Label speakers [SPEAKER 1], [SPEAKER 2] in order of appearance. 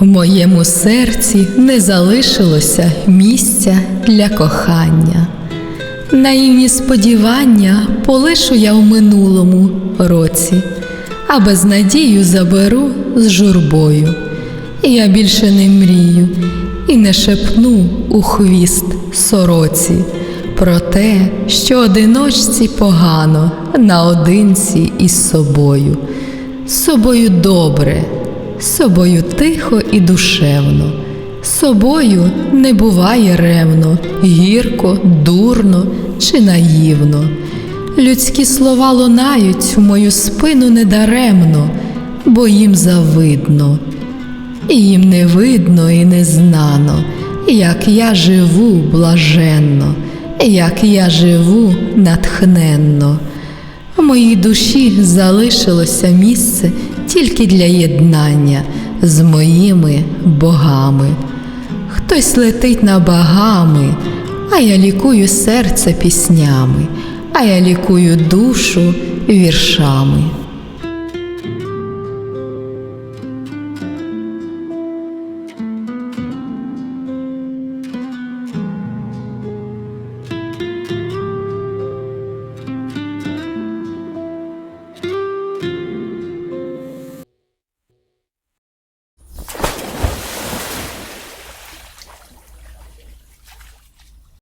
[SPEAKER 1] В моєму серці не залишилося місця для кохання. Наївні сподівання полишу я в минулому році, а безнадію заберу з журбою. Я більше не мрію і не шепну у хвіст сороці про те, що одиночці погано наодинці із собою. З собою добре, собою тихо і душевно. Собою не буває ревно, гірко, дурно чи наївно. Людські слова лунають в мою спину недаремно, бо їм завидно. І їм не видно і не знано, як я живу блаженно, як я живу натхненно. В моїй душі залишилося місце тільки для єднання з моїми богами. Хтось летить на багами, а я лікую серце піснями, а я лікую душу віршами.